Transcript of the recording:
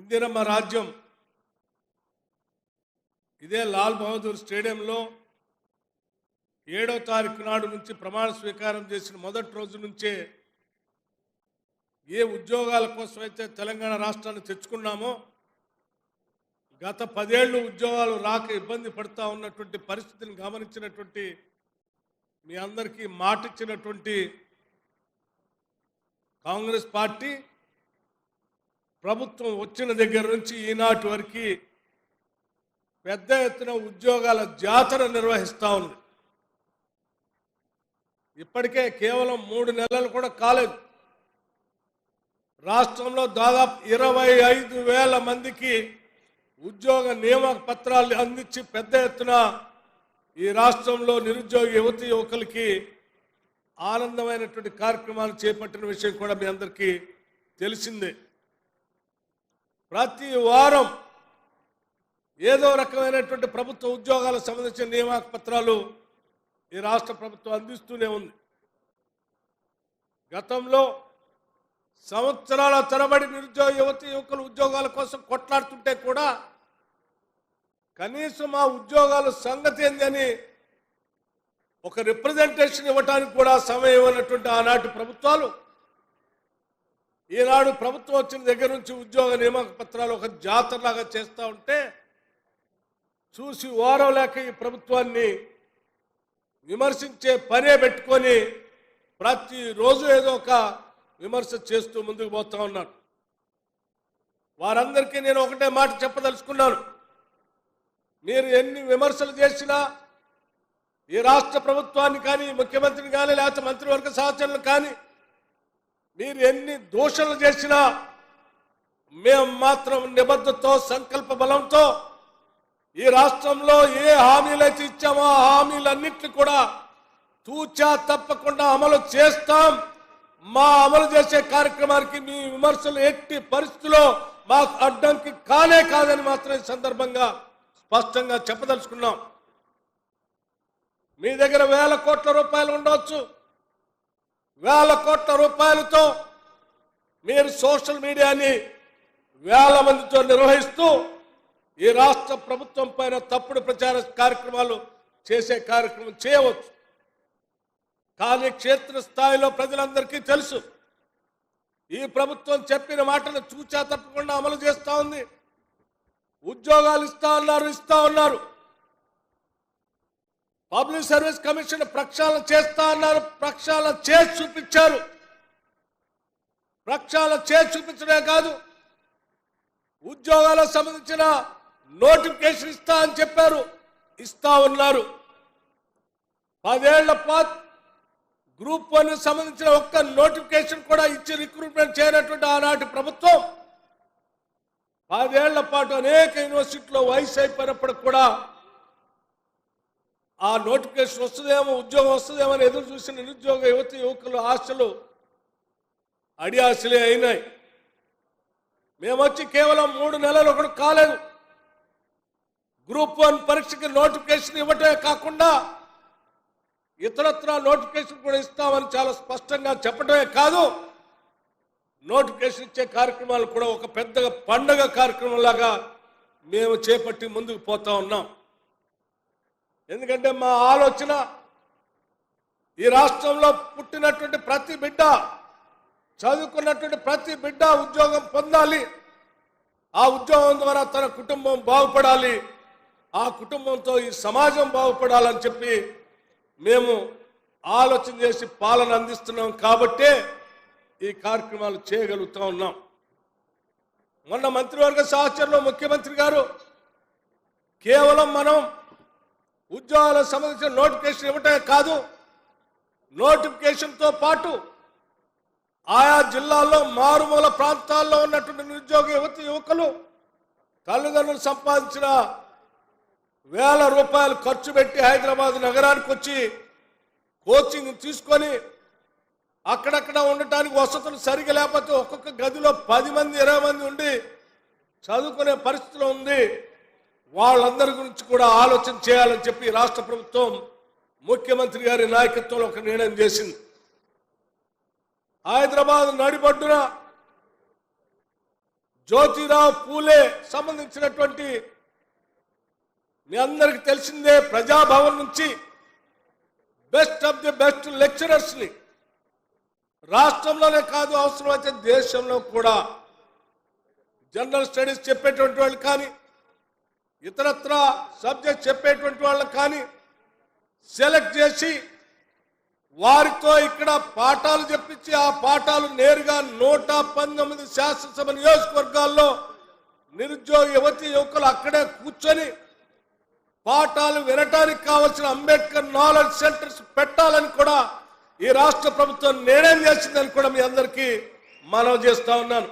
ఇందిరమ్మ రాజ్యం. ఇదే లాల్ బహదూర్ స్టేడియంలో ఏడో తారీఖు నాడు నుంచి ప్రమాణ స్వీకారం చేసిన మొదటి రోజు నుంచే ఏ ఉద్యోగాల కోసం అయితే తెలంగాణ రాష్ట్రాన్ని తెచ్చుకున్నామో గత పదేళ్ళు ఉద్యోగాలు రాక ఇబ్బంది పడుతూ ఉన్నటువంటి పరిస్థితిని గమనించినటువంటి మీ అందరికీ మాటిచ్చినటువంటి కాంగ్రెస్ పార్టీ ప్రభుత్వం వచ్చిన దగ్గర నుంచి ఈనాటి వరకు పెద్ద ఎత్తున ఉద్యోగాల జాతర నిర్వహిస్తూ ఉంది. ఇప్పటికే కేవలం మూడు నెలలు కూడా కాలేదు. రాష్ట్రంలో దాదాపు ఇరవై ఐదు వేల మందికి ఉద్యోగ నియామక పత్రాలు అందించి పెద్ద ఎత్తున ఈ రాష్ట్రంలో నిరుద్యోగ యువతి యువకులకి ఆనందమైనటువంటి కార్యక్రమాలు చేపట్టిన విషయం కూడా మీ అందరికీ తెలిసిందే. ప్రతి వారం ఏదో రకమైనటువంటి ప్రభుత్వ ఉద్యోగాలకు సంబంధించిన నియామక పత్రాలు ఈ రాష్ట్ర ప్రభుత్వం అందిస్తూనే ఉంది. గతంలో సంవత్సరాల తరబడి నిరుద్యోగ యువతి యువకులు ఉద్యోగాల కోసం కొట్లాడుతుంటే కూడా కనీసం ఆ ఉద్యోగాల సంగతి ఏందని ఒక రిప్రజెంటేషన్ ఇవ్వడానికి కూడా సమయం ఇవ్వనటువంటి ఆనాటి ప్రభుత్వాలు ఈనాడు ప్రభుత్వం వచ్చిన దగ్గర నుంచి ఉద్యోగ నియామక పత్రాలు ఒక జాతరలాగా చేస్తూ ఉంటే చూసి ఓరవలేక ఈ ప్రభుత్వాన్ని విమర్శించే పనే పెట్టుకొని ప్రతిరోజు ఏదో ఒక విమర్శ చేస్తూ ముందుకు పోతూ ఉన్నాడు వారందరికీ నేను ఒకటే మాట చెప్పదలుచుకున్నాను. మీరు ఎన్ని విమర్శలు చేసినా ఈ రాష్ట్ర ప్రభుత్వాన్ని కానీ ముఖ్యమంత్రిని కానీ లేకపోతే మంత్రివర్గ సహచరులు కానీ మీరు ఎన్ని దూషణలు చేసినా మేము మాత్రం నిబద్ధతో సంకల్ప బలంతో ఈ రాష్ట్రంలో ఏ హామీలైతే ఇచ్చామో ఆ హామీలన్నింటినీ కూడా తూచా తప్పకుండా అమలు చేస్తాం. మా అమలు చేసే కార్యక్రమానికి మీ విమర్శలు ఎట్టి పరిస్థితుల్లో మాకు అడ్డంకి కానే కాదని మాత్రం ఈ సందర్భంగా స్పష్టంగా చెప్పదలుచుకున్నాం. మీ దగ్గర వేల కోట్ల రూపాయలు ఉండవచ్చు. వేల కోట్ల రూపాయలతో మీరు సోషల్ మీడియాని వేల మందితో నిర్వహిస్తూ ఈ రాష్ట్ర ప్రభుత్వం పైన తప్పుడు ప్రచార కార్యక్రమాలు చేసే కార్యక్రమం చేయవచ్చు. కానీ క్షేత్ర స్థాయిలో ప్రజలందరికీ తెలుసు. ఈ ప్రభుత్వం చెప్పిన మాటలు చూచా తప్పకుండా అమలు చేస్తూ ఉంది. ఉద్యోగాలు ఇస్తా ఉన్నారు ఇస్తా ఉన్నారు. పబ్లిక్ సర్వీస్ కమిషన్ ప్రక్షాళన చేస్తా అన్నారు. ప్రక్షాళన చేసి చూపించారు. ప్రక్షాళన చేసి చూపించడమే కాదు ఉద్యోగాలకు సంబంధించిన నోటిఫికేషన్ ఇస్తా అని చెప్పారు. ఇస్తా ఉన్నారు. పదేళ్ళ పాత్ గ్రూప్ వన్ సంబంధించిన ఒక్క నోటిఫికేషన్ కూడా ఇచ్చి రిక్రూట్మెంట్ చేయనటువంటి ఆనాటి ప్రభుత్వం పదేళ్ళ పాటు అనేక యూనివర్సిటీలో వయసు అయిపోయినప్పటికి కూడా ఆ నోటిఫికేషన్ వస్తుందేమో ఉద్యోగం వస్తుందేమో అని ఎదురు చూసిన నిరుద్యోగ యువతి యువకులు ఆశలు అడి ఆశలే అయినాయి. మేము వచ్చి కేవలం మూడు నెలలు ఒకటి కాలేదు. గ్రూప్ వన్ పరీక్షకి నోటిఫికేషన్ ఇవ్వటమే కాకుండా ఇతరత్ర నోటిఫికేషన్ కూడా ఇస్తామని చాలా స్పష్టంగా చెప్పడమే కాదు నోటిఫికేషన్ ఇచ్చే కార్యక్రమాలు కూడా ఒక పెద్ద పండగ కార్యక్రమంలాగా మేము చేపట్టి ముందుకు పోతా ఉన్నాం. ఎందుకంటే మా ఆలోచన ఈ రాష్ట్రంలో పుట్టినటువంటి ప్రతి బిడ్డ చదువుకున్నటువంటి ప్రతి బిడ్డ ఉద్యోగం పొందాలి. ఆ ఉద్యోగం ద్వారా తన కుటుంబం బాగుపడాలి. ఆ కుటుంబంతో ఈ సమాజం బాగుపడాలని చెప్పి మేము ఆలోచన చేసి పాలన అందిస్తున్నాం కాబట్టే ఈ కార్యక్రమాలు చేయగలుగుతా ఉన్నాం. మొన్న మంత్రివర్గ సహచరులు ముఖ్యమంత్రి గారు కేవలం మనం ఉద్యోగాలకు సంబంధించిన నోటిఫికేషన్ ఇవ్వటమే కాదు నోటిఫికేషన్తో పాటు ఆయా జిల్లాల్లో మారుమూల ప్రాంతాల్లో ఉన్నటువంటి నిరుద్యోగ యువతి యువకులు తల్లిదండ్రులు సంపాదించిన వేల రూపాయలు ఖర్చు పెట్టి హైదరాబాద్ నగరానికి వచ్చి కోచింగ్ తీసుకొని అక్కడక్కడ ఉండటానికి వసతులు సరిగా లేకపోతే ఒక్కొక్క గదిలో పది మంది ఇరవై మంది ఉండి చదువుకునే పరిస్థితిలో ఉంది. వాళ్ళందరి గురించి కూడా ఆలోచన చేయాలని చెప్పి రాష్ట్ర ప్రభుత్వం ముఖ్యమంత్రి గారి నాయకత్వంలో ఒక నిర్ణయం చేసింది. హైదరాబాద్ నడిబడ్డున జ్యోతిరావు పూలే సంబంధించినటువంటి మీ అందరికి తెలిసిందే ప్రజాభవన్ నుంచి బెస్ట్ ఆఫ్ ది బెస్ట్ లెక్చరర్స్ని రాష్ట్రంలోనే కాదు అవసరమైతే దేశంలో కూడా. జనరల్ స్టడీస్ చెప్పేటువంటి వాళ్ళు కానీ ఇతరత్ర సబ్జెక్ట్ చెప్పేటువంటి వాళ్ళకి కానీ సెలెక్ట్ చేసి వారితో ఇక్కడ పాఠాలు చెప్పించి ఆ పాఠాలు నేరుగా నూట పంతొమ్మిది శాసనసభ నియోజకవర్గాల్లో నిరుద్యోగ యువతి యువకులు అక్కడే కూర్చొని పాఠాలు వినటానికి కావలసిన అంబేద్కర్ నాలెడ్జ్ సెంటర్స్ పెట్టాలని కూడా ఈ రాష్ట్ర ప్రభుత్వం నిర్ణయం చేసిందని కూడా మీ అందరికీ మనవి చేస్తా ఉన్నాను.